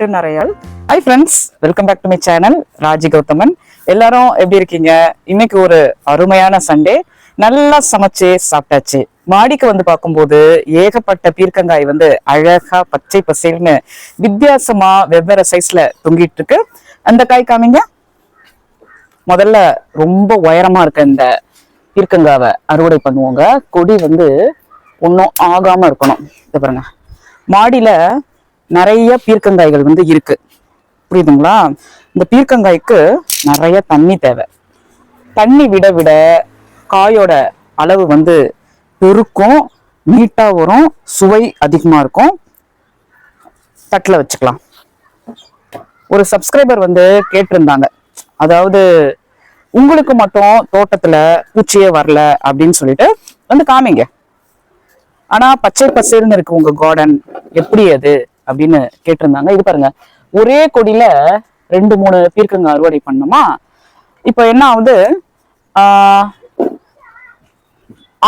To நரையாள் hi friends welcome back to my channel Raji Gauthaman எல்லாரும் எப்படி இருக்கீங்க? இன்னைக்கு ஒரு அருமையான சண்டே நல்லா சமைச்சு சாப்பிட்டாச்சு. மாடிக்கு வந்து பார்க்கும்போது ஏகப்பட்ட பீர்க்கங்காய் வந்து அழகா பச்சை பசேல்னு வித்தியாசமா வெவ்வேறு சைஸ்ல தொங்கிட்டு இருக்கு அந்த காய் காமிங்க. முதல்ல ரொம்ப உயரமா இருக்க இந்த பீர்க்கங்காவை அறுவடை பண்ணுவோங்க. கொடி வந்து ஒன்றும் ஆகாம இருக்கணும். இது பாருங்க. மாடியில நிறைய பீர்க்கங்காய்கள் வந்து இருக்கு. புரியுதுங்களா? இந்த பீர்க்கங்காய்க்கு நிறைய தண்ணி தேவை. தண்ணி விட விட காயோட அளவு வந்து பெருக்கும் நீட்டாக வரும் சுவை அதிகமாக இருக்கும். தட்டில் வச்சுக்கலாம். ஒரு சப்ஸ்கிரைபர் வந்து கேட்டிருந்தாங்க. அதாவது உங்களுக்கு மட்டும் தோட்டத்துல பூச்சியே வரல அப்படின்னு சொல்லிட்டு வந்து காமிங்க. ஆனா பச்சை பசேல்னு இருக்கு உங்க கார்டன் எப்படி அது? அப்படின்னு கேட்டிருந்தாங்க. இது பாருங்க. ஒரே கொடியில ரெண்டு மூணு பீர்க்கங்க அறுவடை பண்ணோமா? இப்போ என்ன ஆகுது?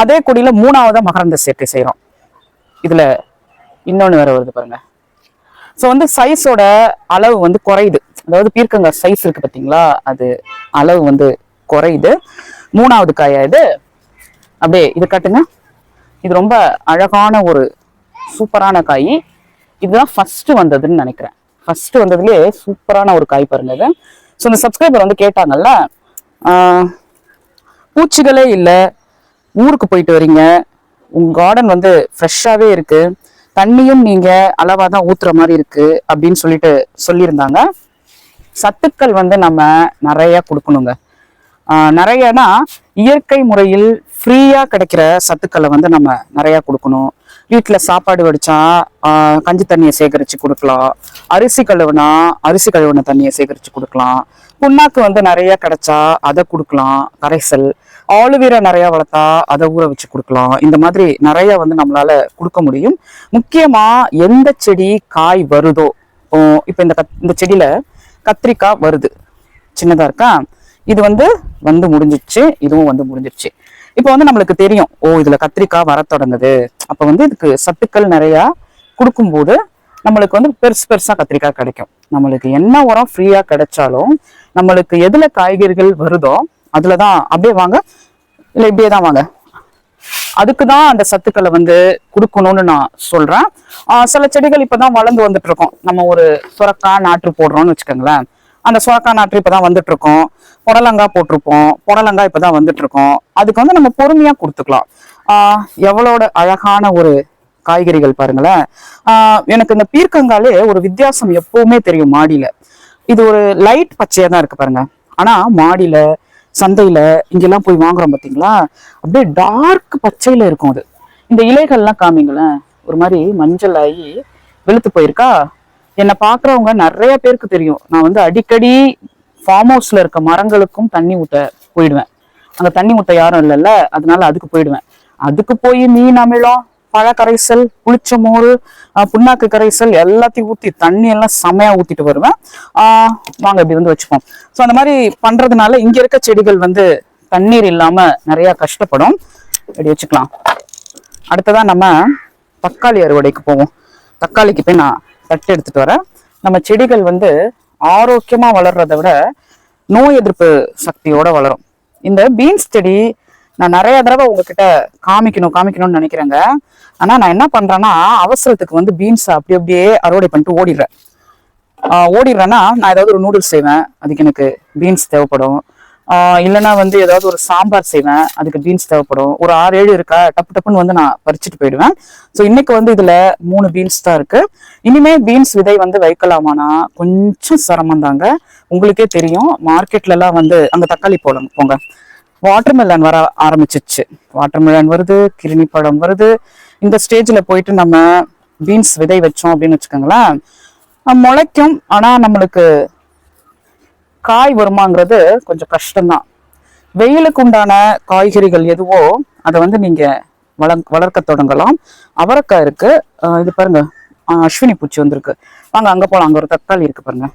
அதே கொடியில மூணாவதா மகரந்த சேர்க்கை செய்யறோம் இதுல இன்னொன்னு வேற வருது பாருங்க. ஸோ வந்து சைஸோட அளவு வந்து குறையுது. அதாவது பீர்க்கங்க சைஸ் இருக்கு பார்த்தீங்களா அது அளவு வந்து குறையுது. மூணாவது காயா இது? அப்படியே இது காட்டுங்க. இது ரொம்ப அழகான ஒரு சூப்பரான காய். இதுதான் ஃபர்ஸ்ட் வந்ததுன்னு நினைக்கிறேன். ஃபர்ஸ்ட் வந்ததுலேயே சூப்பரான ஒரு காய் பாருங்க இது. ஸோ இந்த சப்ஸ்கிரைபர் வந்து கேட்டாங்கல்ல பூச்சிகளே இல்லை ஊருக்கு போயிட்டு வரீங்க. உங்கள் கார்டன் வந்து ஃப்ரெஷ்ஷாகவே இருக்குது தண்ணியும் நீங்கள் அளவாக தான் ஊற்றுற மாதிரி இருக்குது அப்படின்னு சொல்லிட்டு சொல்லியிருந்தாங்க. சத்துக்கள் வந்து நம்ம நிறையா கொடுக்கணுங்க. நிறையனா இயற்கை முறையில் ஃப்ரீயாக கிடைக்கிற சத்துக்களை வந்து நம்ம நிறையா கொடுக்கணும். வீட்டில் சாப்பாடு வடிச்சா கஞ்சி தண்ணியை சேகரித்து கொடுக்கலாம். அரிசி கழுவுனா அரிசி கழுவுன தண்ணியை சேகரித்து கொடுக்கலாம். புண்ணாக்கு வந்து நிறையா கிடச்சா அதை கொடுக்கலாம். கரைசல். ஆளுவீரை நிறையா வளர்த்தா அதை ஊற வச்சு கொடுக்கலாம். இந்த மாதிரி நிறைய வந்து நம்மளால கொடுக்க முடியும். முக்கியமாக எந்த செடி காய் வருதோ இப்போ இந்த கத்- இந்த செடியில் கத்திரிக்காய் வருது. சின்னதாக இருக்கா? இது வந்து வந்து முடிஞ்சிச்சு இதுவும் வந்து முடிஞ்சிருச்சு. இப்போ வந்து நம்மளுக்கு தெரியும் ஓ இதுல கத்திரிக்காய் வர தொடங்குது. அப்ப வந்து இதுக்கு சத்துக்கள் நிறையா கொடுக்கும்போது நம்மளுக்கு வந்து பெருசு பெருசா கத்திரிக்காய் கிடைக்கும். நம்மளுக்கு என்ன உரம் ஃப்ரீயா கிடைச்சாலும் நம்மளுக்கு எதுல காய்கறிகள் வருதோ அதுலதான் அப்படியே வாங்க. இல்லை இப்படியே தான் வாங்க. அதுக்கு தான் அந்த சத்துக்களை வந்து கொடுக்கணும்னு நான் சொல்றேன். ஆஹ் சில செடிகள் இப்பதான் வளர்ந்து வந்துட்டு இருக்கோம். நம்ம ஒரு சுரக்காய் நாற்று போடுறோம்னு வச்சுக்கோங்களேன். அந்த சுரக்கா நாற்று இப்பதான் வந்துட்டு இருக்கோம் புடலங்காய் போட்டிருப்போம். புடலங்காய் இப்பதான் வந்துட்டு இருக்கோம் அதுக்கு வந்து நம்ம பொறுமையாக கொடுத்துக்கலாம். எவ்வளோட அழகான ஒரு காய்கறிகள் பாருங்களேன். எனக்கு இந்த பீர்க்கங்காலே ஒரு வித்தியாசம் எப்பவுமே தெரியும் மாடியில. இது ஒரு லைட் பச்சையாக தான் இருக்கு பாருங்க. ஆனா மாடியில சந்தையில இங்கெல்லாம் போய் வாங்குறோம் பார்த்தீங்களா அப்படியே டார்க் பச்சையில இருக்கும் அது. இந்த இலைகள்லாம் காமிங்களேன். ஒரு மாதிரி மஞ்சள் ஆகி வெளுத்து போயிருக்கா? என்னை பார்க்குறவங்க நிறைய பேருக்கு தெரியும். நான் வந்து அடிக்கடி ஃபார்ம் ஹவுஸ்ல இருக்க மரங்களுக்கும் தண்ணி ஊட்ட போயிடுவேன். அங்கே தண்ணி ஊட்ட யாரும் இல்லைல்ல அதனால அதுக்கு போயிடுவேன். அதுக்கு போய் மீன் அமிலம் பழ கரைசல் புளிச்ச மோர் ஆஹ் புண்ணாக்கு கரைசல் எல்லாத்தையும் ஊற்றி தண்ணி எல்லாம் செமையா ஊத்திட்டு வருவேன். வாங்க இப்படி வந்து வச்சுப்போம். ஸோ அந்த மாதிரி பண்றதுனால இங்க இருக்க செடிகள் வந்து தண்ணீர் இல்லாம நிறைய கஷ்டப்படும். இப்படி வச்சுக்கலாம். அடுத்ததா நம்ம தக்காளி அறுவடைக்கு போவோம். தக்காளிக்கு போய் நான் தட்டு எடுத்துட்டு வரேன் நம்ம செடிகள் வந்து ஆரோக்கியமா வளர்றதை விட நோய் எதிர்ப்பு சக்தியோட வளரும். இந்த பீன்ஸ் செடி நான் நிறைய தடவை உங்ககிட்ட காமிக்கணும் காமிக்கணும்னு நினைக்கிறேங்க. ஆனா நான் என்ன பண்றேன்னா அவசரத்துக்கு வந்து பீன்ஸ் அப்படி அப்படியே அறுவடை பண்ணிட்டு ஓடிடுறேன். ஓடிடுறேன்னா நான் ஏதாவது ஒரு நூடுல்ஸ் செய்வேன். அதுக்கு எனக்கு பீன்ஸ் தேவைப்படும். இல்லைனா இல்லைன்னா வந்து ஏதாவது ஒரு சாம்பார் செய்வேன். அதுக்கு பீன்ஸ் தேவைப்படும். ஒரு ஆறு ஏழு இருக்கா? டப்பு டப்புன்னு வந்து நான் பறிச்சுட்டு போயிடுவேன். ஸோ இன்னைக்கு வந்து இதில் மூணு பீன்ஸ் தான் இருக்கு. இனிமே பீன்ஸ் விதை வந்து வைக்கலாமானா கொஞ்சம் சிரமம் தாங்க உங்களுக்கே தெரியும். மார்க்கெட்லலாம் வந்து அங்கே தக்காளி போடணும். போங்க. வாட்டர்மெலன் வர ஆரம்பிச்சிச்சு வாட்டர்மெலன் வருது கிருணி பழம் வருது. இந்த ஸ்டேஜில் போயிட்டு நம்ம பீன்ஸ் விதை வச்சோம் அப்படின்னு வச்சுக்கோங்களேன். முளைக்கும். ஆனால் நம்மளுக்கு காய் வருமாங்கிறது கொஞ்சம் கஷ்டம்தான். வெயிலுக்கு உண்டான காய்கறிகள் எதுவோ அதை வந்து நீங்கள் வள வளர்க்க தொடங்கலாம். அவரைக்காய் இருக்குது இது பாருங்கள் அஸ்வினி பூச்சி வந்திருக்கு. வாங்க அங்கே போகலாம் அங்கே ஒரு தக்காளி இருக்குது பாருங்க.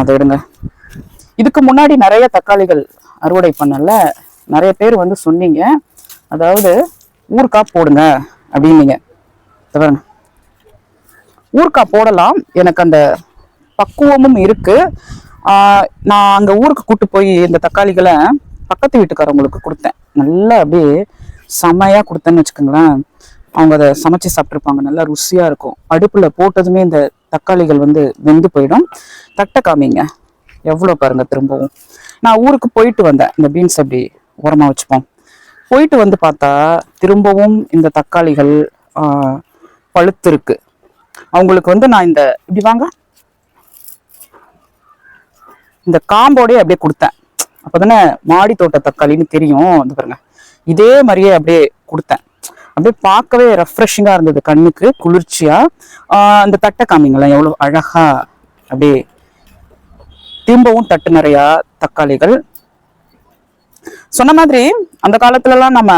அதை எடுங்க. இதுக்கு முன்னாடி நிறைய தக்காளிகள் அறுவடை பண்ணல. நிறைய பேர் வந்து சொன்னீங்க. அதாவது ஊறுகாய் போடுங்க அப்படின்னீங்க. பாருங்க. ஊறுகாய் போடலாம். எனக்கு அந்த பக்குவமும் இருக்குது நான் அங்கே ஊருக்கு கூட்டு போய் இந்த தக்காளிகளை பக்கத்து வீட்டுக்காரவங்களுக்கு கொடுத்தேன். நல்லா அப்படியே செமையாக கொடுத்தேன்னு வச்சுக்கோங்களேன். அவங்க அதை சமைச்சு சாப்பிட்ருப்பாங்க நல்லா ருசியாக இருக்கும். அடுப்பில் போட்டதுமே இந்த தக்காளிகள் வந்து வெந்து போயிடும். தட்டை காமிங்க. எவ்வளோ பாருங்க திரும்பவும். நான் ஊருக்கு போயிட்டு வந்தேன். இந்த பீன்ஸ் அப்படி உரமாக வச்சுப்போம். போயிட்டு வந்து பார்த்தா திரும்பவும் இந்த தக்காளிகள் பழுத்து இருக்கு அவங்களுக்கு வந்து நான் இந்த இப்படி வாங்க. இந்த காம்போடே அப்படியே கொடுத்தேன். அப்பதானே மாடி தோட்ட தக்காளின்னு தெரியும். வந்து பாருங்க. இதே மாதிரியே அப்படியே கொடுத்தேன். அப்படியே பார்க்கவே ரெஃப்ரெஷிங்காக இருந்தது கண்ணுக்கு குளிர்ச்சியா. ஆஹ் அந்த தட்டை காமிங்களேன் எவ்வளோ அழகா. அப்படியே திரும்பவும் தட்டு நிறையா தக்காளிகள். சொன்ன மாதிரி அந்த காலத்துலலாம் நம்ம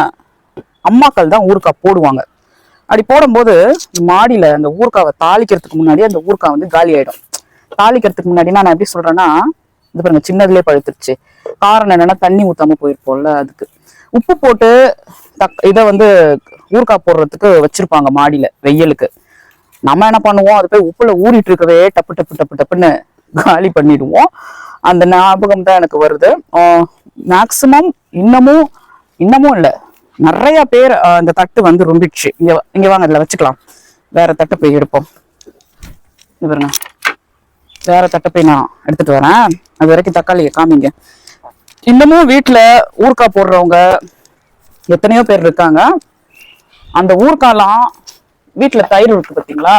அம்மாக்கள் தான் ஊறுக்காய் போடுவாங்க. அப்படி போடும்போது மாடியில அந்த ஊறுகாவை தாளிக்கிறதுக்கு முன்னாடி அந்த ஊறுகாய் வந்து காலி ஆகிடும் தாளிக்கிறதுக்கு முன்னாடி நான் எப்படி சொல்றேன்னா இது பாருங்க சின்னதுலேயே பழுத்துருச்சு. காரணம் என்னன்னா தண்ணி ஊத்தாம போயிருப்போம்ல அதுக்கு. உப்பு போட்டு தக் இதை வந்து ஊறுகாய் போடுறதுக்கு வச்சிருப்பாங்க மாடியில வெயிலுக்கு. நம்ம என்ன பண்ணுவோம் அது போய் உப்புல ஊறிட்டு இருக்கவே டப்பு டப்பு டப்பு டப்புன்னு காலி பண்ணிடுவோம். அந்த ஞாபகம் தான் எனக்கு வருது. மேக்சிமம் இன்னமும் இன்னமும் இல்லை. நிறைய பேர் அந்த தட்டு வந்து ரொம்பிடுச்சு. இங்க இங்க வாங்க அதில் வச்சுக்கலாம். வேற தட்டு போய் எடுப்போம். இது பாருங்க. வேற தட்டை நான் எடுத்துட்டு வரேன். அது வரைக்கும் தக்காளியை காமிங்க. இன்னமும் வீட்டில் ஊறுகாய் போடுறவங்க எத்தனையோ பேர் இருக்காங்க. அந்த ஊர்க்காலாம் வீட்டில் தயிர் இருக்கு பார்த்தீங்களா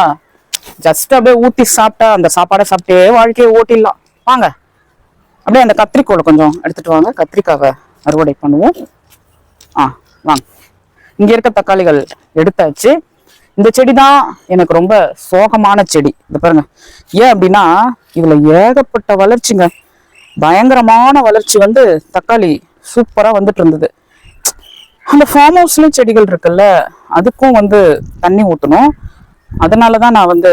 ஜஸ்ட் அப்படியே ஊற்றி சாப்பிட்டா அந்த சாப்பாடை சாப்பிட்டே வாழ்க்கையை ஓட்டிடலாம். வாங்க. அப்படியே அந்த கத்திரிக்கோலை கொஞ்சம் எடுத்துட்டு வாங்க. கத்திரிக்காவை அறுவடை பண்ணுவோம். ஆ வாங்க. இங்கே இருக்க தக்காளிகள் எடுத்தாச்சு. இந்த செடி தான் எனக்கு ரொம்ப சோகமான செடி. இந்த பாருங்க. ஏன் அப்படின்னா இதுல ஏகப்பட்ட வளர்ச்சிங்க. பயங்கரமான வளர்ச்சி வந்து தக்காளி சூப்பரா வந்துட்டு இருந்தது. அந்த ஃபார்ம் ஹவுஸ்லயும் செடிகள் இருக்குல்ல அதுக்கும் வந்து தண்ணி ஊற்றணும் அதனால தான் நான் வந்து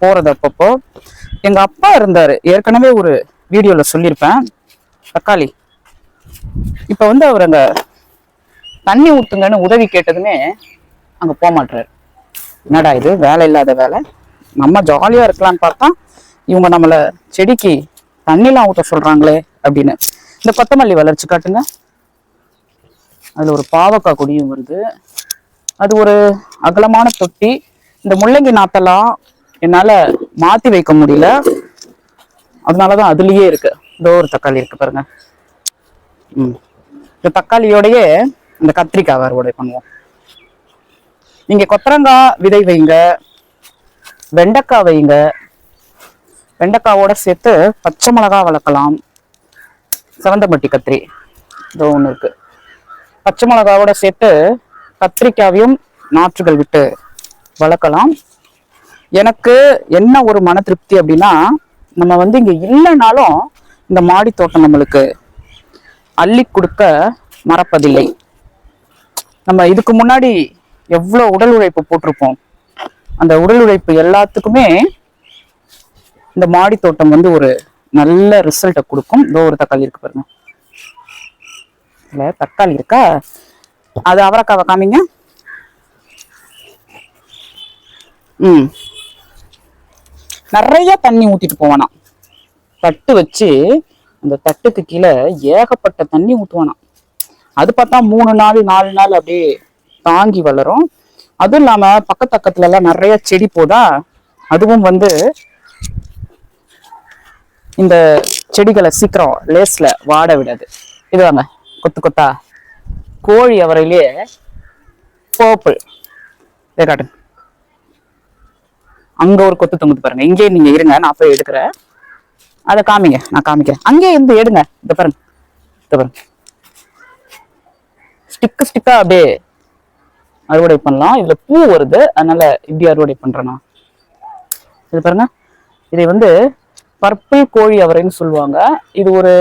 போறது அப்பப்போ. எங்க அப்பா இருந்தாரு. ஏற்கனவே ஒரு வீடியோல சொல்லியிருப்பேன். தக்காளி. இப்ப வந்து அவர் அங்க தண்ணி ஊத்துங்கன்னு உதவி கேட்டதுமே அங்க போக மாட்டுறாரு என்னடா இது? வேலை இல்லாத வேலை. நம்ம ஜாலியா இருக்கலாம்னு பார்த்தா இவங்க நம்மள செடிக்கு தண்ணிலாம் ஊற்ற சொல்றாங்களே அப்படின்னு. இந்த கொத்தமல்லி வளர்ச்சி காட்டுங்க. அதுல ஒரு பாவக்காய் கொடியும் வருது. அது ஒரு அகலமான தொட்டி. இந்த முள்ளங்கி நாத்தெல்லாம் என்னால மாத்தி வைக்க முடியல. அதனாலதான் அதுலயே இருக்கு. இதோ ஒரு தக்காளி இருக்கு பாருங்க. ம். இந்த தக்காளியோடையே இந்த கத்திரிக்காய் அறுவடை பண்ணுவோம். நீங்க கொத்தரங்காய் விதை வைங்க வெண்டைக்காய் வைங்க வெண்டைக்காவோட சேர்த்து பச்சை மிளகா வளர்க்கலாம். செவந்தமட்டி கத்திரி இதோ ஒன்று இருக்கு. பச்சை மிளகாவோட சேர்த்து கத்திரிக்காவையும் நாற்றுகள் விட்டு வளர்க்கலாம். எனக்கு என்ன ஒரு மன திருப்தி அப்படின்னா நம்ம வந்து இங்கே இல்லைனாலும் இந்த மாடி தோட்டம் நம்மளுக்கு அள்ளி கொடுக்க மறப்பதில்லை. நம்ம இதுக்கு முன்னாடி எவ்வளோ உடல் உழைப்பு போட்டிருப்போம். அந்த உடல் உழைப்பு எல்லாத்துக்குமே இந்த மாடி தோட்டம் வந்து ஒரு நல்ல ரிசல்ட்டை கொடுக்கும். இதோ ஒரு தக்காளி இருக்கு பாருங்க. இல்லை தக்காளி இருக்கா? அது அவரைக்காவை காமிங்க. ம். நிறைய தண்ணி ஊத்திட்டு போவானா. தட்டு வச்சு அந்த தட்டுக்கு கீழே ஏகப்பட்ட தண்ணி ஊற்றுவானா அது பார்த்தா மூணு நாள் நாலு நாள் அப்படியே தாங்கி வளரும். அதுவும் இல்லாம பக்கத்து பக்கத்துல எல்லாம் நிறைய செடி போதா அதுவும் வந்து இந்த செடிகளை சீக்கிரம் லேஸ்ல வாட விடாது. இது வாங்க கொத்து கொத்தா. கோழி அவரையிலேயே பர்பிள் இதை காட்டுங்க. அங்க ஒரு கொத்து தொங்குது பாருங்க. இங்கே நீங்க இருங்க நான் போய் எடுக்கிறேன். அதை காமிங்க நான் காமிக்கிறேன். அங்கே இருந்து எடுங்க. இதை பாருங்க. இதை பாருங்க. ஸ்டிக்கு ஸ்டிக்கா அப்படியே அறுவடை பண்ணலாம். இதுல பூ வருது. அதனால இப்படி அறுவடை பண்றேன்? இது பாருங்க. இதை வந்து பர்பிள் கோழி அவரைன்னு சொல்லுவாங்க. இது ஒரு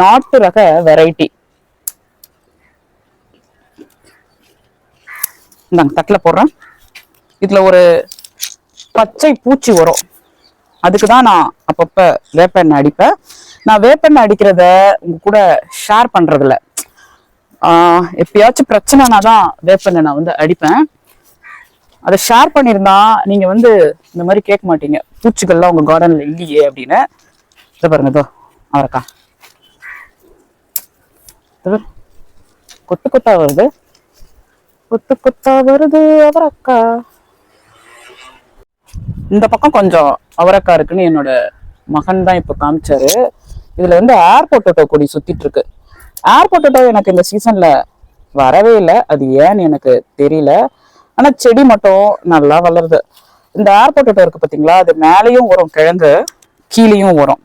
நாட்டு ரக வெரைட்டி இந்தாங்க தட்டில் போடுறேன். இதில் ஒரு பச்சை பூச்சி வரும். அதுக்கு தான் நான் அப்பப்போ வேப்பெண்ணெய் அடிப்பேன். நான் வேப்பெண்ணெய் அடிக்கிறத உங்க கூட ஷேர் பண்ணுறதில்ல எப்பயாச்சும் பிரச்சனைனா தான் வேப்பண்ணை நான் வந்து அடிப்பேன். அதை ஷேர் பண்ணியிருந்தா நீங்க வந்து இந்த மாதிரி கேட்க மாட்டீங்க. பூச்சிகள்லாம் உங்க கார்டன்ல இல்லையே அப்படின்னு. இதை பாருங்க இதோ அவரைக்கா. கொத்து கொத்தா வருது. கொத்து கொத்தா வருது அவரக்கா. இந்த பக்கம் கொஞ்சம் அவரக்கா இருக்குன்னு என்னோட மகன் தான் இப்போ காமிச்சாரு. இதுல வந்து ஏர்போர்ட் கொடி சுத்திட்டு இருக்கு. ஏர் பொட்டேட்டோ எனக்கு இந்த சீசன்ல வரவே இல்லை. அது ஏன்னு எனக்கு தெரியல. ஆனா செடி மட்டும் நல்லா வளருது. இந்த ஏர் பொட்டேட்டோ இருக்கு பாத்தீங்களா? அது மேலேயும் வரும் கிழங்கு கீழேயும் வரும்.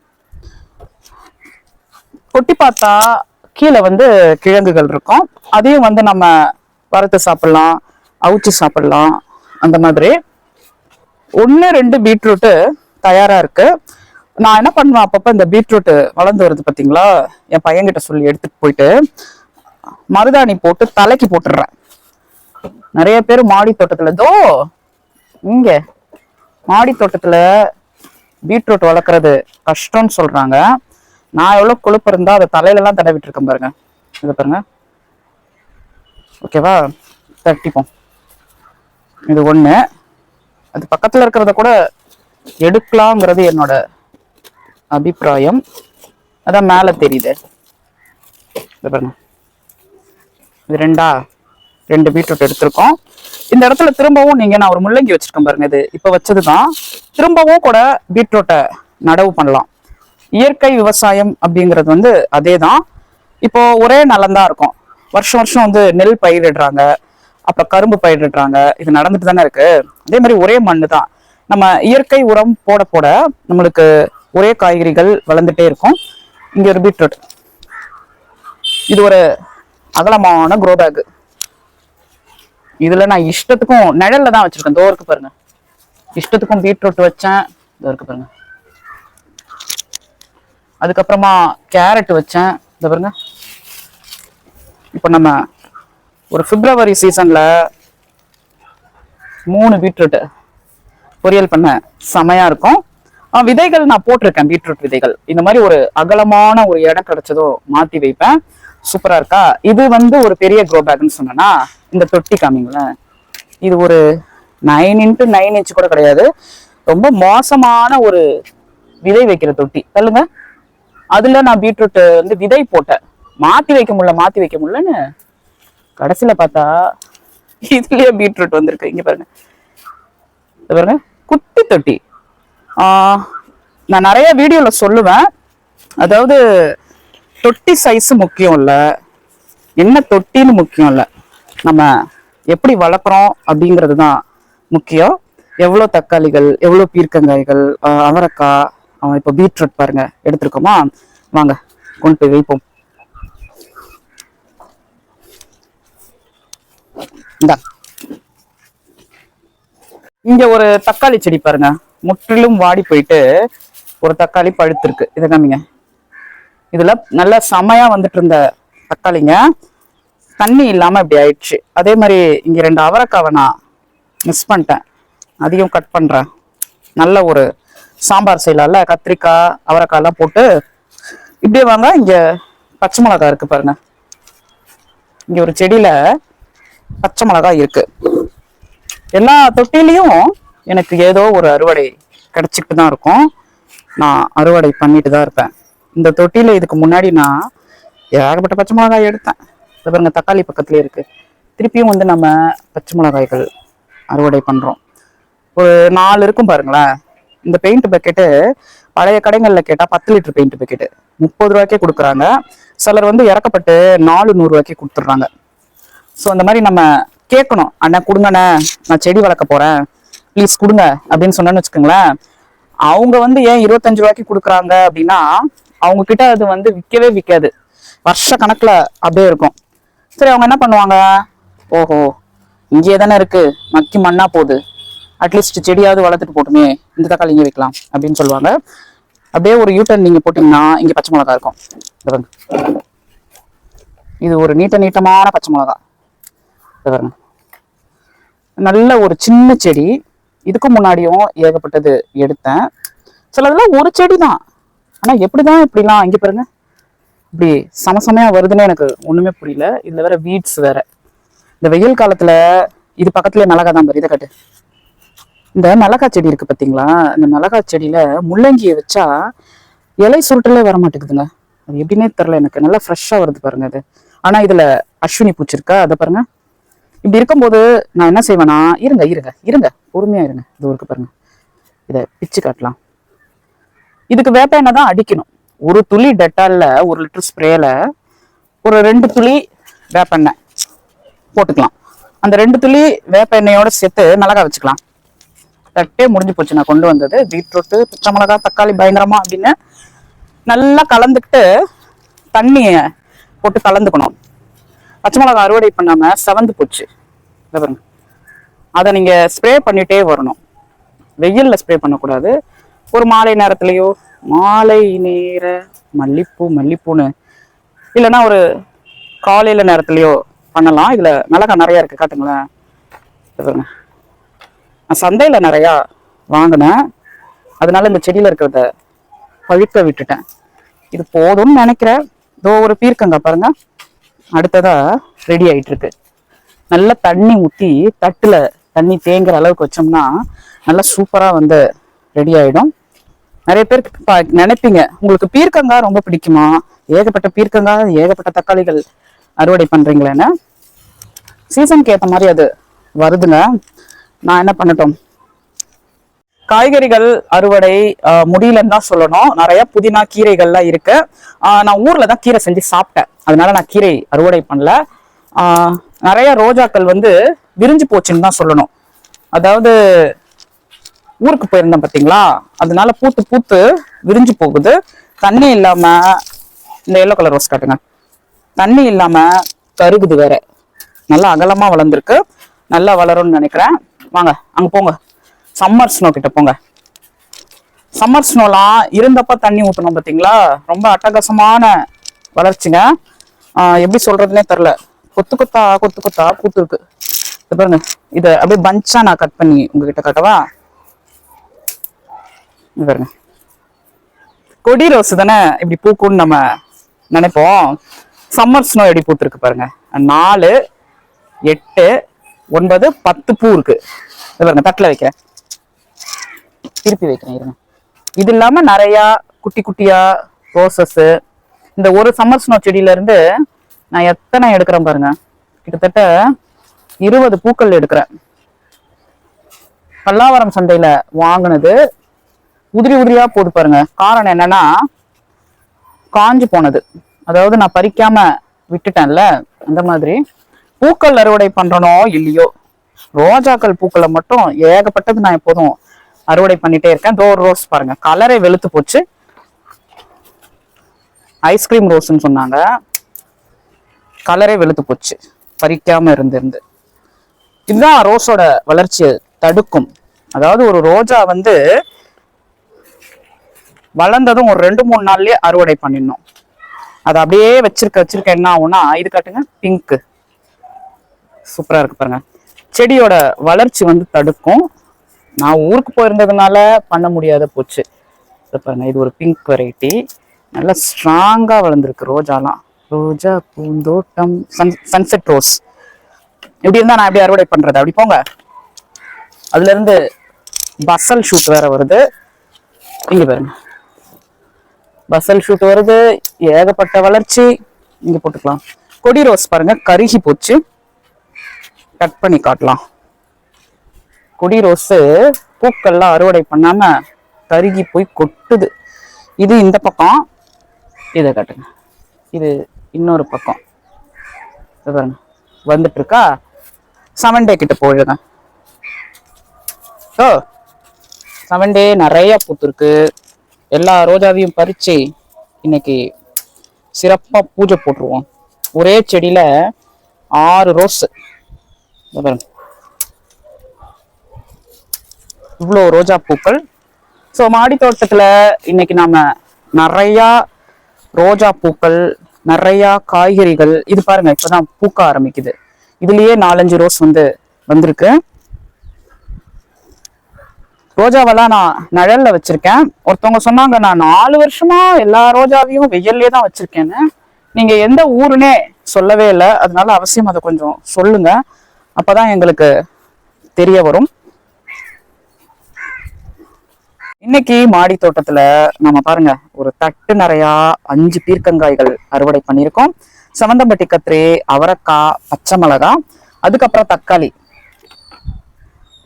கொட்டி பார்த்தா கீழே வந்து கிழங்குகள் இருக்கும். அதையும் வந்து நம்ம வறுத்து சாப்பிடலாம் அவிச்சு சாப்பிடலாம். அந்த மாதிரி. ஒன்று ரெண்டு பீட்ரூட்டு தயாராக இருக்கு. நான் என்ன பண்ணுவேன் அப்பப்போ இந்த பீட்ரூட் வளர்ந்து வருது பார்த்தீங்களா என் பையன்கிட்ட சொல்லி எடுத்துட்டு போயிட்டு மருதாணி போட்டு தலைக்கு போட்டுடுறேன். நிறைய பேர் மாடி தோட்டத்தில் தோ இங்கே மாடி தோட்டத்தில் பீட்ரூட் வளர்க்குறது கஷ்டம்னு சொல்கிறாங்க நான் எவ்வளோ கொழுப்பு இருந்தால் அதை தலையிலலாம் எல்லாம் தடவிட்டு இருக்கேன் பாருங்க. இதை பாருங்க. ஓகேவா? தட்டிப்போம். இது ஒன்று அது பக்கத்தில் இருக்கிறத கூட எடுக்கலாங்கிறது என்னோட அபிப்பிராயம். அதான் மேல தெரியுது. பாருங்க. இது ரெண்டா? ரெண்டு பீட்ரூட் எடுத்திருக்கோம். இந்த இடத்துல திரும்பவும் நீங்க நான் ஒரு முள்ளங்கி வச்சுருக்கேன் பாருங்க இது. இப்ப வச்சதுதான். திரும்பவும் கூட பீட்ரூட்டை நடவு பண்ணலாம். இயற்கை விவசாயம் அப்படிங்கிறது வந்து அதே தான் இப்போ ஒரே நலந்தான் இருக்கும். வருஷம் வருஷம் வந்து நெல் பயிரிடுறாங்க. அப்புறம் கரும்பு பயிரிடுறாங்க. இது நடந்துட்டு தானே இருக்கு. அதே மாதிரி ஒரே மண்ணு தான் நம்ம இயற்கை உரம் போட போட நம்மளுக்கு ஒரே காய்கறிகள் வளர்ந்துட்டே இருக்கும். இங்கே ஒரு பீட்ரூட். இது ஒரு அகலமான க்ரோ பேக்கு இதில் நான் இஷ்டத்துக்கும் நிழலில் தான் வச்சுருக்கேன். தோருக்கு பாருங்கள் இஷ்டத்துக்கும் பீட்ரூட் வச்சேன். தோருக்கு பாருங்கள் அதுக்கப்புறமா கேரட் வச்சேன். இதை பாருங்க. இப்போ நம்ம ஒரு பிப்ரவரி சீசனில் மூணு பீட்ரூட்டு. பொரியல் பண்ண செமையாக இருக்கும். விதைகள் நான் போட்டிருக்கேன் பீட்ரூட் விதைகள். இந்த மாதிரி ஒரு அகலமான ஒரு இடம் கிடைச்சதோ மாத்தி வைப்பேன். சூப்பரா இருக்கா? இது வந்து ஒரு பெரிய க்ரோ பேக்னு சொன்னேன்னா இந்த தொட்டி காமிங்களேன் இது ஒரு நைன் இன்ட்டு நைன் இன்ச் கூட கிடையாது. ரொம்ப மோசமான ஒரு விதை வைக்கிற தொட்டி. சொல்லுங்க அதுல நான் பீட்ரூட் வந்து விதை போட்டேன். மாத்தி வைக்க முடியல மாத்தி வைக்க முடியலன்னு கடைசியில பார்த்தா இதுலயே பீட்ரூட் வந்திருக்கு. இங்க பாருங்க. பாருங்க. குட்டி தொட்டி. நான் நிறைய வீடியோவில் சொல்லுவேன். அதாவது தொட்டி சைஸ் முக்கியம் இல்லை. என்ன தொட்டின்னு முக்கியம் இல்லை. நம்ம எப்படி வளர்க்குறோம் அப்படிங்கிறது தான் முக்கியம். எவ்வளோ தக்காளிகள் எவ்வளோ பீர்க்கங்காய்கள் அவரைக்காய் இப்போ பீட்ரூட் பாருங்க எடுத்துருக்கோமா? வாங்க கொண்டு போய் வைப்போம். இந்தா. இங்க ஒரு தக்காளி செடி பாருங்க. முற்றிலும் வாடி போயிட்டு ஒரு தக்காளி பழுத்திருக்கு. இதை காமிங்க. இதில் நல்லா செமையாக வந்துட்டு இருந்த தக்காளிங்க. தண்ணி இல்லாமல் இப்படி ஆயிடுச்சு. அதே மாதிரி இங்கே ரெண்டு அவரைக்காவை நான் மிஸ் பண்ணிட்டேன். அதையும் கட் பண்ணுறேன் நல்ல ஒரு சாம்பார் செய்யலாம்ல? கத்திரிக்காய் அவரைக்காய் எல்லாம் போட்டு இப்படியே வாங்க. இங்கே பச்சை மிளகாய் இருக்குது பாருங்க. இங்கே ஒரு செடியில் பச்சை மிளகாய் இருக்குது எல்லா தொட்டிலையும் எனக்கு ஏதோ ஒரு அறுவடை கிடச்சிக்கிட்டு தான் இருக்கும். நான் அறுவடை பண்ணிட்டு தான் இருப்பேன். இந்த தொட்டியில் இதுக்கு முன்னாடி நான் ஏகப்பட்ட பச்சை மிளகாய் எடுத்தேன். இது பாருங்க தக்காளி பக்கத்துலேயே இருக்குது திருப்பியும் வந்து நம்ம பச்சை மிளகாய்கள் அறுவடை பண்ணுறோம் ஒரு நாலு இருக்கும் பாருங்களேன். இந்த பெயிண்ட் பக்கெட்டு பழைய கடைகளில் கேட்டால் பத்து லிட்டர் பெயிண்ட் பக்கெட்டு முப்பது ரூபாய்க்கே கொடுக்குறாங்க. சிலர் வந்து இறக்கப்பட்டு நாலு நூறுரூவாய்க்கே கொடுத்துட்றாங்க. ஸோ அந்த மாதிரி நம்ம கேட்கணும். அண்ணா கொடுங்கண்ணே. நான் செடி வளர்க்க போகிறேன் ப்ளீஸ் கொடுங்க அப்படின்னு சொன்னேன்னு வச்சுக்கோங்களேன். அவங்க வந்து ஏன் இருபத்தஞ்சு ரூபாய்க்கு கொடுக்குறாங்க அப்படின்னா அவங்க கிட்ட அது வந்து விற்கவே விற்காது. வருஷ கணக்கில் அப்படியே இருக்கும். சரி அவங்க என்ன பண்ணுவாங்க? ஓஹோ இங்கேயே தானே இருக்கு. மக்கி மண்ணா போகுது. அட்லீஸ்ட் செடியாவது வளர்த்துட்டு போட்டுமே இந்த தக்காளி இங்கே வைக்கலாம் அப்படின்னு சொல்லுவாங்க. அப்படியே ஒரு யூட்டன் நீங்கள் போட்டிங்கன்னா இங்கே பச்சை மிளகா இருக்கும். இது ஒரு நீட்ட நீட்டமான பச்சை மிளகா. நல்ல ஒரு சின்ன செடி. இதுக்கு முன்னாடியும் ஏகப்பட்டது எடுத்தேன். சிலதெல்லாம் ஒரு செடி தான் ஆனால் எப்படிதான் இப்படிலாம்? இங்கே பாருங்க. இப்படி சமசமையா வருதுன்னு எனக்கு ஒண்ணுமே புரியல. இதுல வேற வீட்ஸ் வேற. இந்த வெயில் காலத்துல இது பக்கத்துல மிளகா தான் பாரு இதை கட்டு. இந்த மிளகா செடி இருக்கு பாத்தீங்களா? இந்த மிளகா செடியில முள்ளங்கியை வச்சா இலை சுருட்டலே வர மாட்டேங்குதுங்க அது எப்படின்னே தெரில எனக்கு. நல்லா ஃப்ரெஷ்ஷா வருது பாருங்க அது. ஆனா இதுல அஸ்வினி பூச்சி இருக்கா அதை பாருங்க. இப்படி இருக்கும்போது நான் என்ன செய்வேன்னா இருங்க இருங்க இருங்க. பொறுமையா இருங்க. இது இருக்கு பாருங்க. இதை பிச்சு காட்டலாம். இதுக்கு வேப்ப எண்ணெய் தான் அடிக்கணும். ஒரு துளி டெட்டால்ல ஒரு லிட்டர் ஸ்ப்ரேல ஒரு ரெண்டு துளி வேப்ப எண்ணெய் போட்டுக்கலாம். அந்த ரெண்டு துளி வேப்ப எண்ணெயோட சேர்த்து மிளகா வச்சுக்கலாம். தட்டே முடிஞ்சு போச்சு. நான் கொண்டு வந்தது பீட்ரூட்டு பச்சை மிளகா தக்காளி பயங்கரமா அப்படின்னு நல்லா கலந்துக்கிட்டு தண்ணியை போட்டு கலந்துக்கணும். பச்சை மிளகா அறுவடை பண்ணாம செவந்து போச்சு. இதை பாருங்க. அதை நீங்க ஸ்ப்ரே பண்ணிட்டே வரணும். வெயில்ல ஸ்ப்ரே பண்ணக்கூடாது. ஒரு மாலை நேரத்துலயோ மாலை நேர மல்லிப்பூ மல்லிப்பூன்னு இல்லைன்னா ஒரு காலையில நேரத்துலயோ பண்ணலாம். இதுல மிளகா நிறைய இருக்கு காட்டுங்களேன். பாருங்க. நான் சந்தையில நிறையா வாங்கினேன். அதனால இந்த செடியில இருக்கிறத பழுக்க விட்டுட்டேன். இது போதும்னு நினைக்கிறேன். இதோ ஒரு பீர்க்கங்க பாருங்க. அடுத்ததா ரெடி ஆயிட்டு இருக்கு நல்லா தண்ணி ஊற்றி தட்டுல தண்ணி தேங்குற அளவுக்கு வச்சோம்னா நல்லா சூப்பரா வந்து ரெடி ஆயிடும். நிறைய பேருக்கு பா- நினைப்பீங்க உங்களுக்கு பீர்க்கங்காய் ரொம்ப பிடிக்குமா? ஏகப்பட்ட பீர்க்கங்காய் ஏகப்பட்ட தக்காளிகள் அறுவடை பண்றீங்களேன்னு. சீசனுக்கு ஏற்ற மாதிரி அது வருதுங்க. நான் என்ன பண்ணட்டும்? காய்கறிகள் அறுவடை முடியலன்னு தான் சொல்லணும். நிறைய புதினா கீரைகள்லாம் இருக்கு. நான் ஊர்ல தான் கீரை செஞ்சு சாப்பிட்டேன். அதனால நான் கீரை அறுவடை பண்ணல. நிறைய ரோஜாக்கள் வந்து விரிஞ்சு போச்சுன்னு தான் சொல்லணும். அதாவது ஊருக்கு போயிருந்தேன் பார்த்தீங்களா அதனால பூத்து பூத்து விரிஞ்சு போகுது. தண்ணி இல்லாம இந்த எல்லோ கலர் ரோஸ் காட்டுங்க. தண்ணி இல்லாம கருகுது வேற. நல்லா அகலமா வளர்ந்துருக்கு. நல்லா வளரும்னு நினைக்கிறேன். வாங்க அங்க போங்க. சம்மர் ஸ்னோ கிட்ட போங்க. சம்மர் ஸ்னோலாம் இருந்தப்ப தண்ணி ஊற்றணும் பார்த்தீங்களா ரொம்ப அட்டகாசமான வளர்ச்சிங்க. எப்படி சொல்றதுனே தெரில கொத்து கொத்தா கொத்து கொத்தா பூத்து இருக்கு இது பாருங்க. இதை அப்படியே பஞ்சா நான் கட் பண்ணி உங்ககிட்ட கட்டவா? இது பாருங்க. கொடி ரோஸ் தானே இப்படி பூக்கும்னு நம்ம நினைப்போம். சம்மர் ஸ்னோ எப்படி பூத்துருக்கு பாருங்க. நாலு எட்டு ஒன்பது பத்து பூ இருக்கு. இது பாருங்க தட்டில் வைக்கிறேன். திருப்பி வைக்கிறேன் இருங்க. இது இல்லாம நிறையா குட்டி குட்டியா ரோசஸ் இந்த ஒரு சம்மர் ஸ்னோ செடியில இருந்து நான் எத்தனை எடுக்கிறேன் பாருங்க. கிட்டத்தட்ட இருபது பூக்கள் எடுக்கிறேன். பல்லாவரம் சந்தையில் வாங்கினது உதிரி உதிரியா போட்டு பாருங்க. காரணம் என்னன்னா காஞ்சு போனது. அதாவது நான் பறிக்காம விட்டுட்டேன்ல அந்த மாதிரி. பூக்கள் அறுவடை பண்றனோ இல்லையோ ரோஜாக்கள் பூக்களை மட்டும் ஏகப்பட்டது நான் எப்போதும் அறுவடை பண்ணிட்டே இருக்கேன். டோர் ரோஸ் பாருங்க. கலரே வெளுத்து போச்சு. ஐஸ்கிரீம் ரோஸ்ன்னு சொன்னாங்க. கலரே வெளுத்து போச்சு. பறிக்காம இருந்திருந்து. இதுதான் ரோஸோட வளர்ச்சியை தடுக்கும். அதாவது ஒரு ரோஜா வந்து வளர்ந்ததும் ஒரு ரெண்டு மூணு நாள்லயே அறுவடை பண்ணிடணும். அதை அப்படியே வச்சிருக்க வச்சிருக்க என்ன ஆகும்னா இது காட்டுங்க பிங்க் சூப்பரா இருக்கு பாருங்க. செடியோட வளர்ச்சி வந்து தடுக்கும். நான் ஊருக்கு போயிருந்ததுனால பண்ண முடியாத போச்சு. இதை பாருங்க இது ஒரு பிங்க் வெரைட்டி நல்லா ஸ்ட்ராங்காக வளர்ந்துருக்கு ரோஜாலாம். ரோஜா பூந்தோட்டம் சன் சன்செட் ரோஸ் இப்படி இருந்தால் நான் எப்படி அறுவடை பண்ணுறது அப்படி போங்க. அதுலேருந்து பசல் ஷூட் வேற வருது. இங்கே பாருங்க. பசல் ஷூட் வருது. ஏகப்பட்ட வளர்ச்சி. இங்கே போட்டுக்கலாம். கொடி ரோஸ் பாருங்க கருகி போச்சு. கட் பண்ணி காட்டலாம். கொடி ரோஸு பூக்கள்லாம் அறுவடை பண்ணாம கருகி போய் கொட்டுது. இது இந்த பக்கம் இதை காட்டுங்க. இது இன்னொரு பக்கம். பாருங்க. வந்துட்டு இருக்கா செவன் டே கிட்ட போயிடுங்க ஓ செவன் டே நிறைய பூத்துருக்கு. எல்லா ரோஜாவையும் பறிச்சு இன்னைக்கு சிறப்பா பூஜை போட்டுருவோம். ஒரே செடியில ஆறு ரோஸ் பாருங்க. இவ்வளோ ரோஜா பூக்கள். ஸோ மாடி தோட்டத்தில் இன்னைக்கு நாம் நிறையா ரோஜா பூக்கள் நிறையா காய்கறிகள் இது பாருங்க இப்பதான் பூக்க ஆரம்பிக்குது. இதுலயே நாலஞ்சு ரோஸ் வந்து வந்திருக்கு. ரோஜாவெல்லாம் நான் நிழல்ல வச்சிருக்கேன். ஒருத்தவங்க சொன்னாங்க நான் நாலு வருஷமா எல்லா ரோஜாவையும் வெயில்லே தான் வச்சிருக்கேன்னு. நீங்க எந்த ஊருனே சொல்லவே இல்லை. அதனால அவசியம் அதை கொஞ்சம் சொல்லுங்க. அப்பதான் எங்களுக்கு தெரிய வரும். இன்னைக்கு மாடி தோட்டத்துல நம்ம பாருங்க ஒரு தட்டு நிறையா அஞ்சு பீர்க்கங்காய்கள் அறுவடை பண்ணியிருக்கோம். சமந்தம்பட்டி கத்திரி அவரைக்காய் பச்சை மிளகாய் அதுக்கப்புறம் தக்காளி.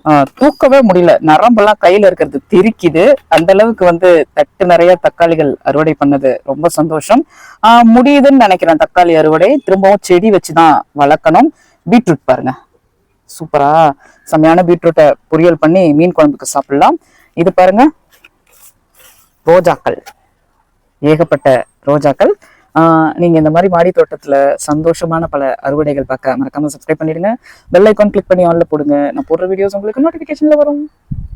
ஆஹ் தூக்கவே முடியல. நரம்பெல்லாம் கையில இருக்கிறது தெரிக்குது. அந்த அளவுக்கு வந்து தட்டு நிறைய தக்காளிகள் அறுவடை பண்ணது ரொம்ப சந்தோஷம். ஆஹ் முடியுதுன்னு நினைக்கிறேன் தக்காளி அறுவடை. திரும்பவும் செடி வச்சுதான் வளர்க்கணும். பீட்ரூட் பாருங்க. சூப்பரா. செம்மையான பீட்ரூட்டை பொரியல் பண்ணி மீன் குழம்புக்கு சாப்பிடலாம். இது பாருங்க ரோஜாக்கள் ஏகப்பட்ட ரோஜாக்கள். ஆஹ் நீங்க இந்த மாதிரி மாடி தோட்டத்துல சந்தோஷமான பல அறுவடைகள் பார்க்க மறக்காம சப்ஸ்கிரைப் பண்ணிடுங்க. பெல் ஐக்கான் கிளிக் பண்ணி ஆன்ல போடுங்க. நான் போடுற வீடியோஸ் உங்களுக்கு நோட்டிபிகேஷன்ல வரும்.